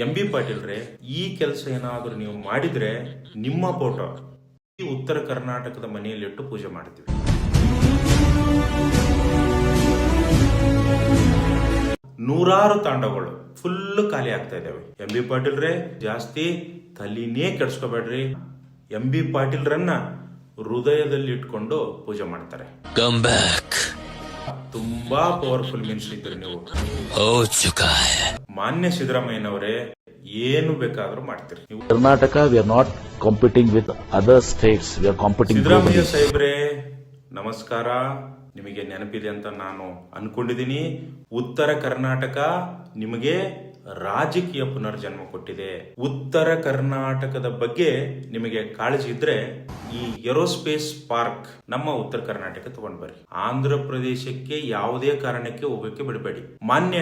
M B Patil ರೇ, ಈ ಕೆಲಸ ಏನಾದರೂ ನೀವು ಮಾಡಿದ್ರೆ ನಿಮ್ಮ ಫೋಟೋ. ಈ ಉತ್ತರ ಕರ್ನಾಟಕದ ಮನೆಯಲ್ಲಿಟ್ಟು ಪೂಜೆ ಮಾಡ್ತೀವಿ. ನೂರಾರು ತಾಂಡಗಳು ಫುಲ್ ಖಾಲಿ ಆಗ್ತಾ ಇದ್ದಾವೆ. ಎಂ ಬಿ ಪಾಟೀಲ್ರೇ ಜಾಸ್ತಿ ತಲೆನೇ ಕೆಡ್ಸ್ಕೋಬೇಡ್ರಿ. ಎಂ ಬಿ ಪಾಟೀಲ್ರನ್ನ ಹೃದಯದಲ್ಲಿ ಇಟ್ಕೊಂಡು ಪೂಜೆ ಮಾಡ್ತಾರೆ. ಕಮ್ ಬ್ಯಾಕ್ ತುಂಬಾ ಪವರ್ಫುಲ್ ಮಿನಿಸ್ಟರ್ ಇದ್ರಿ ನೀವು. ಮಾನ್ಯ ಸಿದ್ದರಾಮಯ್ಯನವರೇ ಏನು ಬೇಕಾದ್ರೂ ಮಾಡ್ತೀರಿ. ನೀವು Karnataka we are not competing with other states we are competing Siddaramaiah ಸಾಹೇಬ್ರೆ ನಮಸ್ಕಾರ. ನಿಮಗೆ ನೆನಪಿದೆ ಅಂತ ನಾನು ಅನ್ಕೊಂಡಿದ್ದೀನಿ. ಉತ್ತರ ಕರ್ನಾಟಕ ನಿಮಗೆ ರಾಜಕೀಯ ಪುನರ್ಜನ್ಮ ಕೊಟ್ಟಿದೆ. ಉತ್ತರ ಕರ್ನಾಟಕದ ಬಗ್ಗೆ ನಿಮಗೆ ಕಾಳಜಿ ಇದ್ರೆ ಈ ಏರೋಸ್ಪೇಸ್ ಪಾರ್ಕ್ ನಮ್ಮ ಉತ್ತರ ಕರ್ನಾಟಕ ತಗೊಂಡ್ ಬರ್ರಿ. ಆಂಧ್ರ ಪ್ರದೇಶಕ್ಕೆ ಯಾವುದೇ ಕಾರಣಕ್ಕೆ ಹೋಗಕ್ಕೆ ಬಿಡಬೇಡಿ. ಮಾನ್ಯ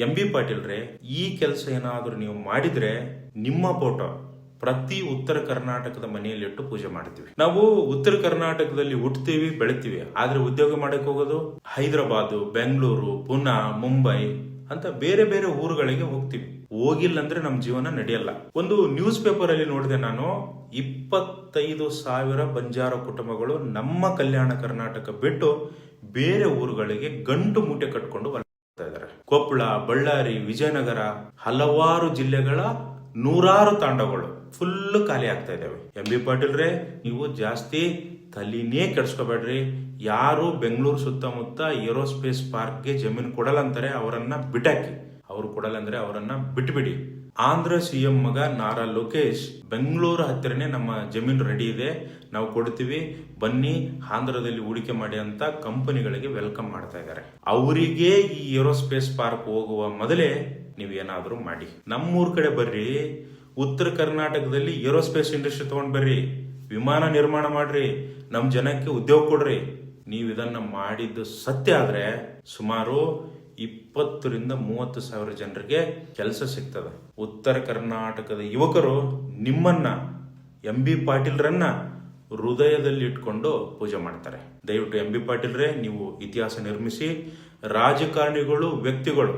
ಎಂ ಬಿ ಪಾಟೀಲ್ರೆ, ಈ ಕೆಲಸ ಏನಾದರೂ ನೀವು ಮಾಡಿದ್ರೆ ನಿಮ್ಮ ಫೋಟೋ ಪ್ರತಿ ಉತ್ತರ ಕರ್ನಾಟಕದ ಮನೆಯಲ್ಲಿಟ್ಟು ಪೂಜೆ ಮಾಡ್ತೀವಿ. ನಾವು ಉತ್ತರ ಕರ್ನಾಟಕದಲ್ಲಿ ಹುಟ್ತೀವಿ, ಬೆಳಿತೀವಿ. ಆದ್ರೆ ಉದ್ಯೋಗ ಮಾಡಕ್ಕೆ ಹೋಗೋದು? ಹೈದರಾಬಾದ್, ಬೆಂಗಳೂರು, ಪುನಾ, ಮುಂಬೈ ಅಂತ ಬೇರೆ ಬೇರೆ ಊರುಗಳಿಗೆ ಹೋಗ್ತೀವಿ. ಹೋಗಿಲ್ಲ ಅಂದ್ರೆ ನಮ್ಮ ಜೀವನ ನಡೆಯಲ್ಲ. ಒಂದು ನ್ಯೂಸ್ ಪೇಪರ್ ಅಲ್ಲಿ ನೋಡಿದೆ ನಾನು, ಇಪ್ಪತ್ತೈದು ಸಾವಿರ ಬಂಜಾರ ಕುಟುಂಬಗಳು ನಮ್ಮ ಕಲ್ಯಾಣ ಕರ್ನಾಟಕ ಬಿಟ್ಟು ಬೇರೆ ಊರುಗಳಿಗೆ ಗಂಟು ಮೂಟೆ ಕಟ್ಕೊಂಡು ಬರ್ತಾ ಇದ್ದಾರೆ. ಕೊಪ್ಪಳ, ಬಳ್ಳಾರಿ, ವಿಜಯನಗರ ಹಲವಾರು ಜಿಲ್ಲೆಗಳ ನೂರಾರು ತಾಂಡಗಳು ಫುಲ್ ಖಾಲಿ ಆಗ್ತಾ ಇದಾವೆ ಎಂ ಬಿ ಪಾಟೀಲ್ರೆ ನೀವು ಜಾಸ್ತಿ ತಲಿನೇ ಕೆಡ್ಸ್ಕೋಬೇಡ್ರಿ. ಯಾರು ಬೆಂಗಳೂರು ಸುತ್ತಮುತ್ತ ಏರೋಸ್ಪೇಸ್ ಪಾರ್ಕ್ಗೆ ಜಮೀನು ಕೊಡಲ್ಲ ಅಂತಾರೆ ಅವರನ್ನ ಬಿಟಾಕಿ ಅವ್ರು ಕೊಡಲ್ಲ ಅಂದ್ರೆ ಅವರನ್ನ ಬಿಟ್ಬಿಡಿ. ಆಂಧ್ರ ಸಿಎಂ ಮಗ ನಾರಾ ಲೋಕೇಶ್, ಬೆಂಗಳೂರು ಹತ್ತಿರನೇ ನಮ್ಮ ಜಮೀನು ರೆಡಿ ಇದೆ. ನಾವು ಕೊಡ್ತೀವಿ. ಬನ್ನಿ, ಆಂಧ್ರದಲ್ಲಿ ಹೂಡಿಕೆ ಮಾಡಿ ಅಂತ ಕಂಪನಿಗಳಿಗೆ ವೆಲ್ಕಮ್ ಮಾಡ್ತಾ ಇದ್ದಾರೆ. ಅವರಿಗೆ ಈ ಏರೋಸ್ಪೇಸ್ ಪಾರ್ಕ್ ಹೋಗುವ ಮೊದಲೇ ನೀವೇನಾದ್ರೂ ಮಾಡಿ. ನಮ್ಮೂರ್ ಕಡೆ ಬರ್ರಿ. ಉತ್ತರ ಕರ್ನಾಟಕದಲ್ಲಿ ಏರೋಸ್ಪೇಸ್ ಇಂಡಸ್ಟ್ರಿ ತಗೊಂಡ್ ಬರ್ರಿ, ವಿಮಾನ ನಿರ್ಮಾಣ ಮಾಡ್ರಿ ನಮ್ಮ ಜನಕ್ಕೆ ಉದ್ಯೋಗ ಕೊಡ್ರಿ. ನೀವು ಇದನ್ನ ಮಾಡಿದ್ದು ಸತ್ಯ ಆದ್ರೆ ಸುಮಾರು ಇಪ್ಪತ್ತರಿಂದ ಮೂವತ್ತು ಸಾವಿರ ಜನರಿಗೆ ಕೆಲಸ ಸಿಗ್ತದೆ. ಉತ್ತರ ಕರ್ನಾಟಕದ ಯುವಕರು ನಿಮ್ಮನ್ನ ಎಂ ಬಿ ಪಾಟೀಲ್ರನ್ನ ಹೃದಯದಲ್ಲಿ ಇಟ್ಕೊಂಡು ಪೂಜೆ ಮಾಡ್ತಾರೆ. ದಯವಿಟ್ಟು ಎಂ ಬಿ ಪಾಟೀಲ್ರೇ, ನೀವು ಇತಿಹಾಸ ನಿರ್ಮಿಸಿ, ರಾಜಕಾರಣಿಗಳು, ವ್ಯಕ್ತಿಗಳು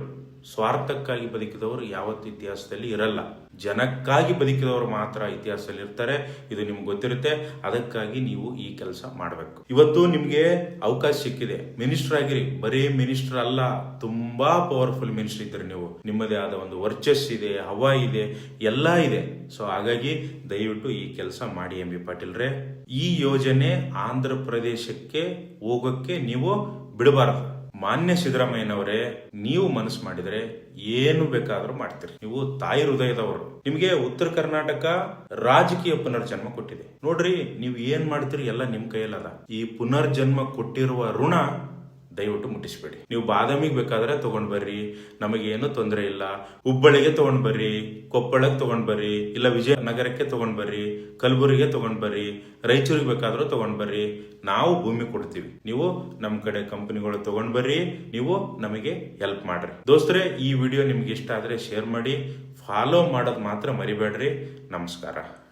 ಸ್ವಾರ್ಥಕ್ಕಾಗಿ ಬದುಕಿದವರು ಯಾವತ್ತು ಇತಿಹಾಸದಲ್ಲಿ ಇರಲ್ಲ. ಜನಕ್ಕಾಗಿ ಬದುಕಿದವರು ಮಾತ್ರ ಇತಿಹಾಸದಲ್ಲಿ ಇರ್ತಾರೆ. ಇದು ನಿಮ್ಗೆ ಗೊತ್ತಿರುತ್ತೆ. ಅದಕ್ಕಾಗಿ ನೀವು ಈ ಕೆಲಸ ಮಾಡಬೇಕು. ಇವತ್ತು ನಿಮಗೆ ಅವಕಾಶ ಸಿಕ್ಕಿದೆ. ಮಿನಿಸ್ಟರ್ ಆಗಿರಿ. ಬರೀ ಮಿನಿಸ್ಟರ್ ಅಲ್ಲ, ತುಂಬಾ ಪವರ್ಫುಲ್ ಮಿನಿಸ್ಟರ್ ಇದ್ದೀರಿ ನೀವು. ನಿಮ್ಮದೇ ಆದ ಒಂದು ವರ್ಚಸ್ ಇದೆ, ಹವಾ ಇದೆ, ಎಲ್ಲ ಇದೆ. ಸೊ ಹಾಗಾಗಿ ದಯವಿಟ್ಟು ಈ ಕೆಲಸ ಮಾಡಿ ಎಂ ಬಿ ಪಾಟೀಲ್ರೆ ಈ ಯೋಜನೆ ಆಂಧ್ರ ಪ್ರದೇಶಕ್ಕೆ ಹೋಗೋಕ್ಕೆ ನೀವು ಬಿಡಬಾರದು. ಮಾನ್ಯ ಸಿದ್ದರಾಮಯ್ಯನವರೇ, ನೀವು ಮನಸ್ಸು ಮಾಡಿದರೆ ಏನು ಬೇಕಾದರೂ ಮಾಡ್ತೀರಿ. ನೀವು ತಾಯಿ ಹೃದಯದವರು. ನಿಮಗೆ ಉತ್ತರ ಕರ್ನಾಟಕ ರಾಜಕೀಯ ಪುನರ್ಜನ್ಮ ಕೊಟ್ಟಿದೆ. ನೋಡ್ರಿ, ನೀವು ಏನ್ ಮಾಡ್ತೀರಿ? ಎಲ್ಲ ನಿಮ್ ಕೈಯಲ್ಲದ. ಈ ಪುನರ್ಜನ್ಮ ಕೊಟ್ಟಿರುವ ಋಣ ದಯವಿಟ್ಟು ಮುಟ್ಟಿಸ್ಬೇಡಿ. ನೀವು ಬಾದಾಮಿಗೆ ಬೇಕಾದ್ರೆ ತಗೊಂಡ್ ಬರ್ರಿ ನಮಗೇನು ತೊಂದರೆ ಇಲ್ಲ. ಹುಬ್ಬಳ್ಳಿಗೆ ತಗೊಂಡ್ ಬರ್ರಿ ಕೊಪ್ಪಳಕ್ಕೆ ತಗೊಂಡ್ ಬರ್ರಿ, ಇಲ್ಲ ವಿಜಯನಗರಕ್ಕೆ ತಗೊಂಡ್ ಬರ್ರಿ, ಕಲಬುರಗಿಗೆ ತಗೊಂಡ್ ಬರ್ರಿ, ರಾಯಚೂರಿಗೆ ಬೇಕಾದ್ರೂ ತಗೊಂಡ್ ಬರ್ರಿ. ನಾವು ಭೂಮಿ ಕೊಡ್ತೀವಿ. ನೀವು ನಮ್ಮ ಕಡೆ ಕಂಪನಿಗಳು ತಗೊಂಡ್ ಬರ್ರಿ, ನೀವು ನಮಗೆ ಹೆಲ್ಪ್ ಮಾಡ್ರಿ. ದೋಸ್ತರೆ, ಈ ವಿಡಿಯೋ ನಿಮ್ಗೆ ಇಷ್ಟ ಆದ್ರೆ ಶೇರ್ ಮಾಡಿ, ಫಾಲೋ ಮಾಡೋದು ಮಾತ್ರ ಮರಿಬೇಡ್ರಿ. ನಮಸ್ಕಾರ.